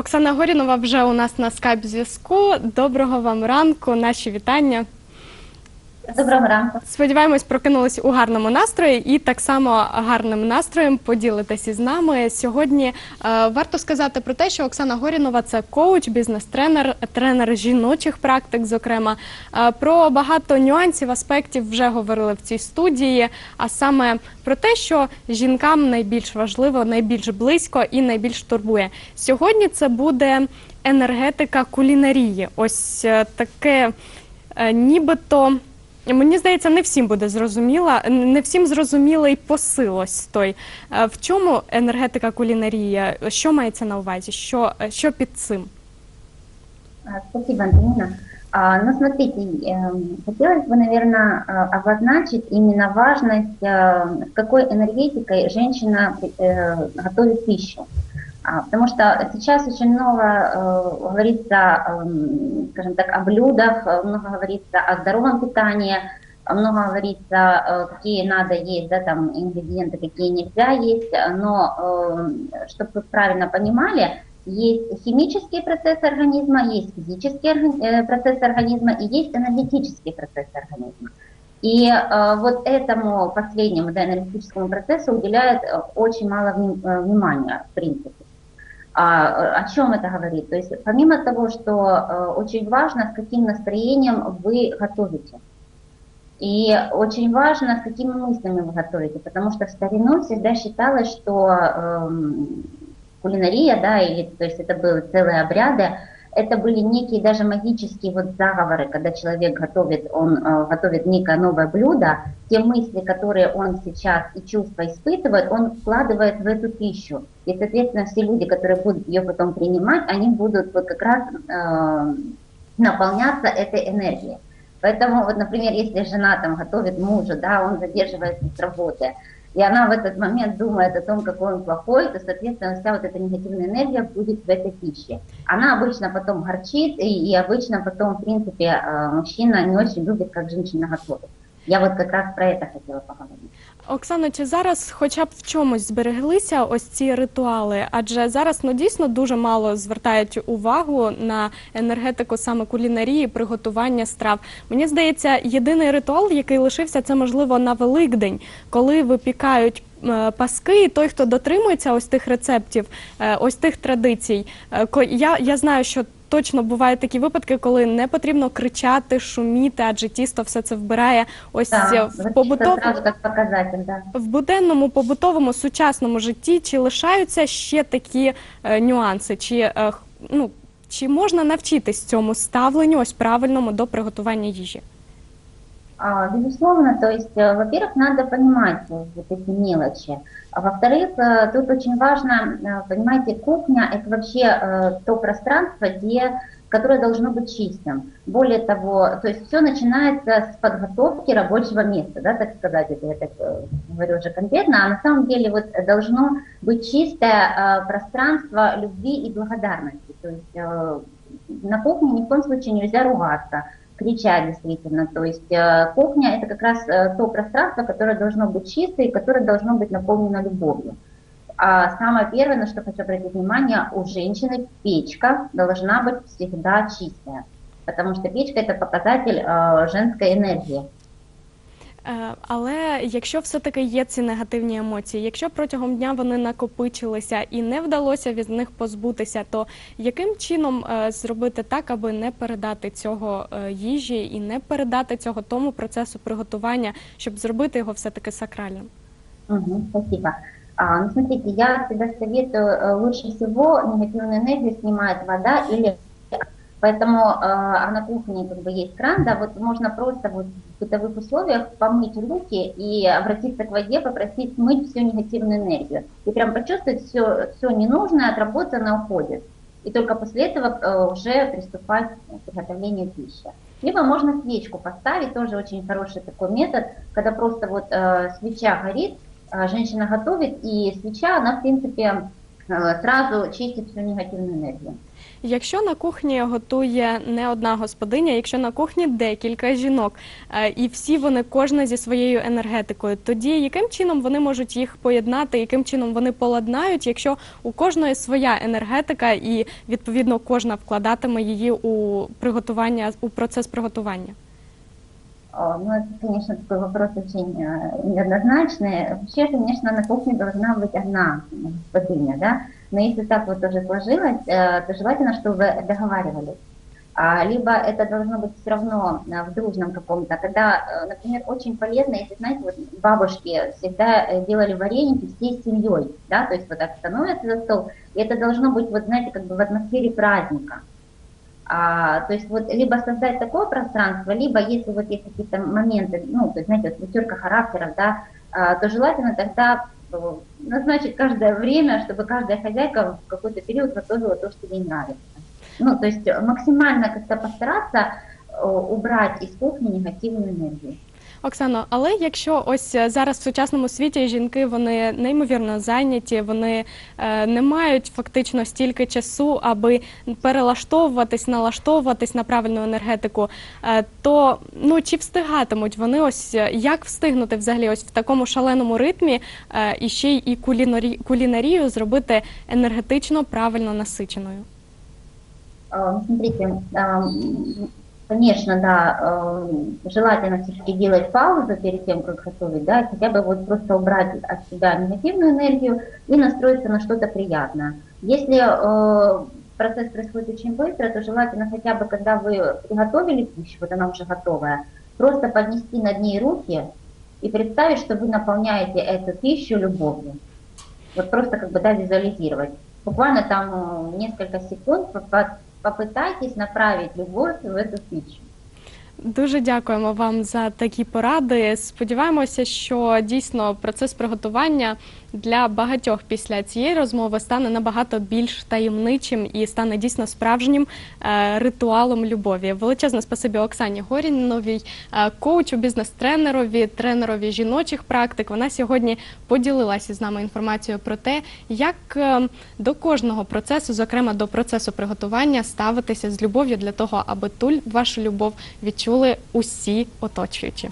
Оксана Горінова вже у нас на скайп зв'язку. Доброго вам ранку, наші вітання. Доброго ранку. Сподіваємось, прокинулись у гарному настрої і так само гарним настроєм поділитесь із нами. Сьогодні е, варто сказати про те, що Оксана Горінова це коуч, бізнес-тренер, тренер жіночих практик. Зокрема, Е, про багато нюансів, аспектів вже говорили в цій студії. А саме про те, що жінкам найбільш важливо, найбільш близько і найбільш турбує. Сьогодні це буде енергетика кулінарії. Ось е, таке, е, нібито Мені здається, не всім буде зрозуміла, не всім зрозумілий посил ось той. Е, В чому енергетика кулінарії? Що мається на увазі? Що, е, що під цим? А, Спасибо, Антонина. А, Ну, смотрите, эм, хотелось бы, наверное, а, обозначить именно важность, а, с какой энергетикой женщина э, готовит пищу. А, Потому что сейчас очень много э, говорится, эм, скажем так, о блюдах, э, много говорится о здоровом питании, много говорится, э, какие надо есть, да, там, ингредиенты, какие нельзя есть, но чтобы вы правильно понимали, есть химические процессы организма, есть физические органи- э, процессы организма и есть энергетические процессы организма. И э, вот этому последнему, да, энергетическому процессу уделяет э, очень мало э, внимания, в принципе. А, э, о чем это говорит? То есть помимо того, что э, очень важно, с каким настроением вы готовите. И очень важно, с какими мыслями вы готовите, потому что в старину всегда считалось, что эм, кулинария, да, или, то есть это были целые обряды, это были некие даже магические вот заговоры, когда человек готовит, он э, готовит некое новое блюдо, те мысли, которые он сейчас и чувства испытывает, он вкладывает в эту пищу. И, соответственно, все люди, которые будут ее потом принимать, они будут вот как раз э, наполняться этой энергией. Поэтому, вот, например, если жена там готовит мужу, да, он задерживается с работы, и она в этот момент думает о том, какой он плохой, то, соответственно, вся вот эта негативная энергия будет в этой пище. Она обычно потом горчит, и, и обычно потом, в принципе, э, мужчина не очень любит, как женщина готовит. Я вот как раз про это хотела поговорить. Оксано, чи зараз хоча б в чомусь збереглися ось ці ритуали? Адже зараз ну дійсно дуже мало звертають увагу на енергетику саме кулінарії, приготування страв. Мені здається, єдиний ритуал, який лишився, це можливо на Великдень, коли випікають. е, Паски, і той, хто дотримується ось тих рецептів, е, ось тих традицій. Е, Я, я знаю, що точно бувають такі випадки, коли не потрібно кричати, шуміти, адже тісто все це вбирає ось Да, в побутовому да. в буденному побутовому сучасному житті чи лишаються ще такі е, нюанси? Чи е, ну чи можна навчитись цьому ставленню ось правильному до приготування їжі? А, Безусловно, то есть, э, во-первых, надо понимать э, вот эти мелочи. А во-вторых, э, тут очень важно, понимаете, кухня – это вообще то пространство, где, которое должно быть чистым. Более того, то есть все начинается с подготовки рабочего места, да, так сказать, это я так говорю уже конкретно, а на самом деле вот должно быть чистое пространство любви и благодарности. То есть на кухне ни в коем случае нельзя ругаться, кричать действительно. То есть э, кухня это как раз э, то пространство, которое должно быть чистое и которое должно быть наполнено любовью. А самое первое, на что хочу обратить внимание, у женщины печка должна быть всегда чистая, потому что печка это показатель э, женской энергии. Е, Але якщо все-таки є ці негативні емоції, якщо протягом дня вони накопичилися і не вдалося від них позбутися, то яким чином е, зробити так, аби не передати цього е, їжі і не передати цього тому процесу приготування, щоб зробити його все-таки сакральним? Мгм, спасибо. А, ну, смотрите, я всегда советую, э, лучше всего негативную энергию снимает вода или Поэтому э, а на кухне как бы есть кран, да, вот можно просто вот в бытовых условиях помыть руки и обратиться к воде, попросить смыть всю негативную энергию. И прям почувствовать все, все ненужное отработано уходит. И только после этого э, уже приступать к приготовлению пищи. Либо можно свечку поставить, тоже очень хороший такой метод, когда просто вот э, свеча горит, э, женщина готовит, и свеча, она в принципе э, сразу чистит всю негативную энергию. Якщо на кухні готує не одна господиня, якщо на кухні декілька жінок, е, і всі вони кожна зі своєю енергетикою, тоді яким чином вони можуть їх поєднати, яким чином вони поладнають, якщо у кожної своя енергетика, і відповідно кожна вкладатиме її у приготування у процес приготування? О, Ну, это, конечно, такой вопрос очень э, неоднозначный. Вообще, конечно, на кухне должна быть одна господыня, да, но если так вот уже сложилось, э, то желательно, чтобы договаривались. А, либо это должно быть все равно э, в дружном каком-то, когда, э, например, очень полезно, если, знаете, вот бабушки всегда делали вареники всей семьей, да, то есть вот так становятся за стол, и это должно быть, вот знаете, как бы в атмосфере праздника. А, то есть вот либо создать такое пространство, либо если вот есть какие-то моменты, ну, то есть, знаете, вот вечерка характеров, да, а, то желательно тогда э, назначить каждое время, чтобы каждая хозяйка в какой-то период готовила то, что ей нравится. Ну, то есть максимально как-то постараться э, убрать из кухни негативную энергию. Оксано, але якщо ось е, зараз в сучасному світі жінки вони неймовірно зайняті, вони е, не мають фактично стільки часу, аби перелаштовуватись, налаштовуватись на правильну енергетику, е, то ну чи встигатимуть вони ось як встигнути взагалі ось в такому шаленому ритмі і ще й і кулінарі, кулінарію зробити енергетично правильно насиченою? Смотрите, конечно, да, э, желательно все-таки делать паузу перед тем, как готовить, да, хотя бы вот просто убрать от себя негативную энергию и настроиться на что-то приятное. Если э, процесс происходит очень быстро, то желательно хотя бы, когда вы приготовили пищу, вот она уже готовая, просто поднести над ней руки и представить, что вы наполняете эту пищу любовью. Вот просто как бы да, визуализировать. Буквально там э, несколько секунд попытайтесь направить любовь в эту пищу. Дуже дякуємо вам за такі поради. Сподіваємося, що дійсно процес приготування для багатьох після цієї розмови стане набагато більш таємничим і стане дійсно справжнім е, ритуалом любові. Величезне спасибі Оксані Горіновій, е, коучу, бізнес-тренерові, тренерові жіночих практик. Вона сьогодні поділилася з нами інформацією про те, як е, до кожного процесу, зокрема до процесу приготування, ставитися з любов'ю для того, аби ту вашу любов відчули усі оточуючі.